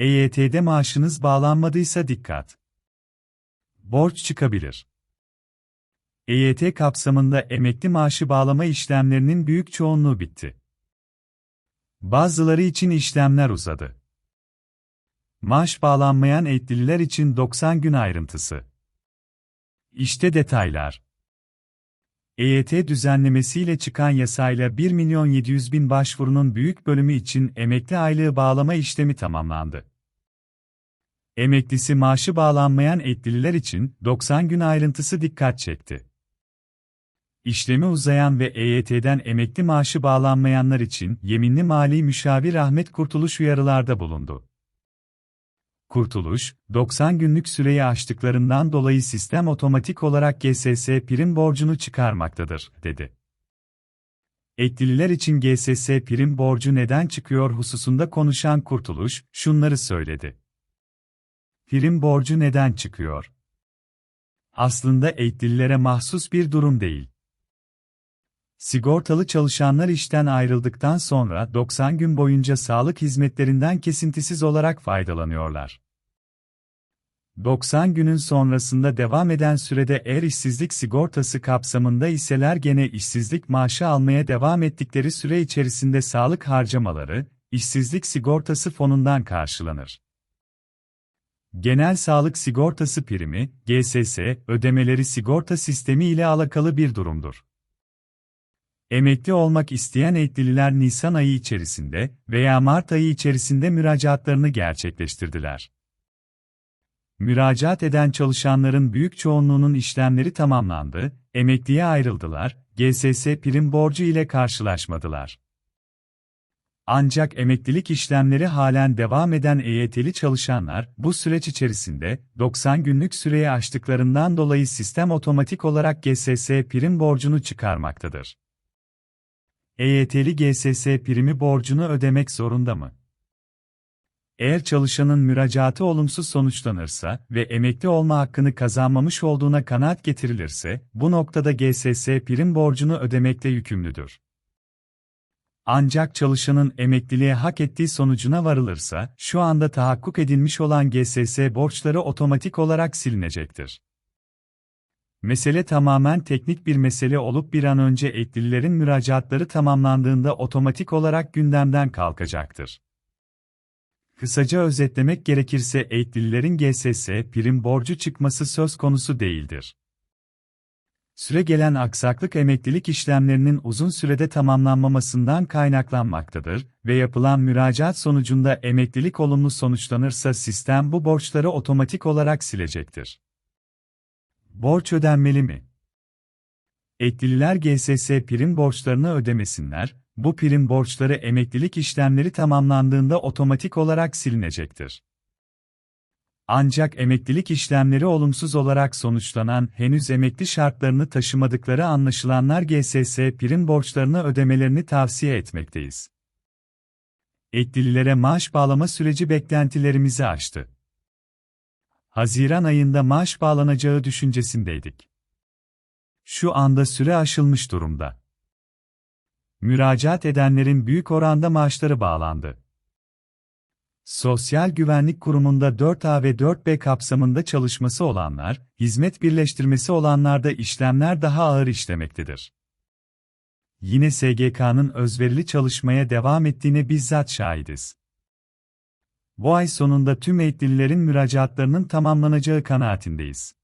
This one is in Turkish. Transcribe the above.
EYT'de maaşınız bağlanmadıysa dikkat. Borç çıkabilir. EYT kapsamında emekli maaşı bağlama işlemlerinin büyük çoğunluğu bitti. Bazıları için işlemler uzadı. Maaş bağlanmayan eğitlililer için 90 gün ayrıntısı. İşte detaylar. EYT düzenlemesiyle çıkan yasayla 1 milyon 700 bin başvurunun büyük bölümü için emekli aylığı bağlama işlemi tamamlandı. Emeklisi maaşı bağlanmayan eğitlililer için 90 gün ayrıntısı dikkat çekti. İşlemi uzayan ve EYT'den emekli maaşı bağlanmayanlar için yeminli mali müşavir Ahmet Kurtuluş uyarılarda bulundu. Kurtuluş, 90 günlük süreyi aştıklarından dolayı sistem otomatik olarak GSS prim borcunu çıkarmaktadır, dedi. Eklililer için GSS prim borcu neden çıkıyor hususunda konuşan Kurtuluş, şunları söyledi. Prim borcu neden çıkıyor? Aslında eklililere mahsus bir durum değil. Sigortalı çalışanlar işten ayrıldıktan sonra 90 gün boyunca sağlık hizmetlerinden kesintisiz olarak faydalanıyorlar. 90 günün sonrasında devam eden sürede eğer işsizlik sigortası kapsamında iseler gene işsizlik maaşı almaya devam ettikleri süre içerisinde sağlık harcamaları, işsizlik sigortası fonundan karşılanır. Genel sağlık sigortası primi, GSS, ödemeleri sigorta sistemi ile alakalı bir durumdur. Emekli olmak isteyen eğitlililer Nisan ayı içerisinde veya Mart ayı içerisinde müracaatlarını gerçekleştirdiler. Müracaat eden çalışanların büyük çoğunluğunun işlemleri tamamlandı, emekliye ayrıldılar, GSS prim borcu ile karşılaşmadılar. Ancak emeklilik işlemleri halen devam eden EYT'li çalışanlar, bu süreç içerisinde 90 günlük süreyi aştıklarından dolayı sistem otomatik olarak GSS prim borcunu çıkarmaktadır. EYT'li GSS primi borcunu ödemek zorunda mı? Eğer çalışanın müracaatı olumsuz sonuçlanırsa ve emekli olma hakkını kazanmamış olduğuna kanaat getirilirse, bu noktada GSS prim borcunu ödemekle yükümlüdür. Ancak çalışanın emekliliğe hak ettiği sonucuna varılırsa, şu anda tahakkuk edilmiş olan GSS borçları otomatik olarak silinecektir. Mesele tamamen teknik bir mesele olup bir an önce eklililerin müracaatları tamamlandığında otomatik olarak gündemden kalkacaktır. Kısaca özetlemek gerekirse eğitlililerin GSS prim borcu çıkması söz konusu değildir. Süre gelen aksaklık emeklilik işlemlerinin uzun sürede tamamlanmamasından kaynaklanmaktadır ve yapılan müracaat sonucunda emeklilik olumlu sonuçlanırsa sistem bu borçları otomatik olarak silecektir. Borç ödenmeli mi? Eklililer GSS prim borçlarını ödemesinler, bu prim borçları emeklilik işlemleri tamamlandığında otomatik olarak silinecektir. Ancak emeklilik işlemleri olumsuz olarak sonuçlanan, henüz emekli şartlarını taşımadıkları anlaşılanlar GSS prim borçlarını ödemelerini tavsiye etmekteyiz. Eklililere maaş bağlama süreci beklentilerimizi aştı. Haziran ayında maaş bağlanacağı düşüncesindeydik. Şu anda süre aşılmış durumda. Müracaat edenlerin büyük oranda maaşları bağlandı. Sosyal Güvenlik Kurumu'nda 4A ve 4B kapsamında çalışması olanlar, hizmet birleştirmesi olanlarda işlemler daha ağır işlemektedir. Yine SGK'nın özverili çalışmaya devam ettiğine bizzat şahidiz. Bu ay sonunda tüm eğitimlilerin müracaatlarının tamamlanacağı kanaatindeyiz.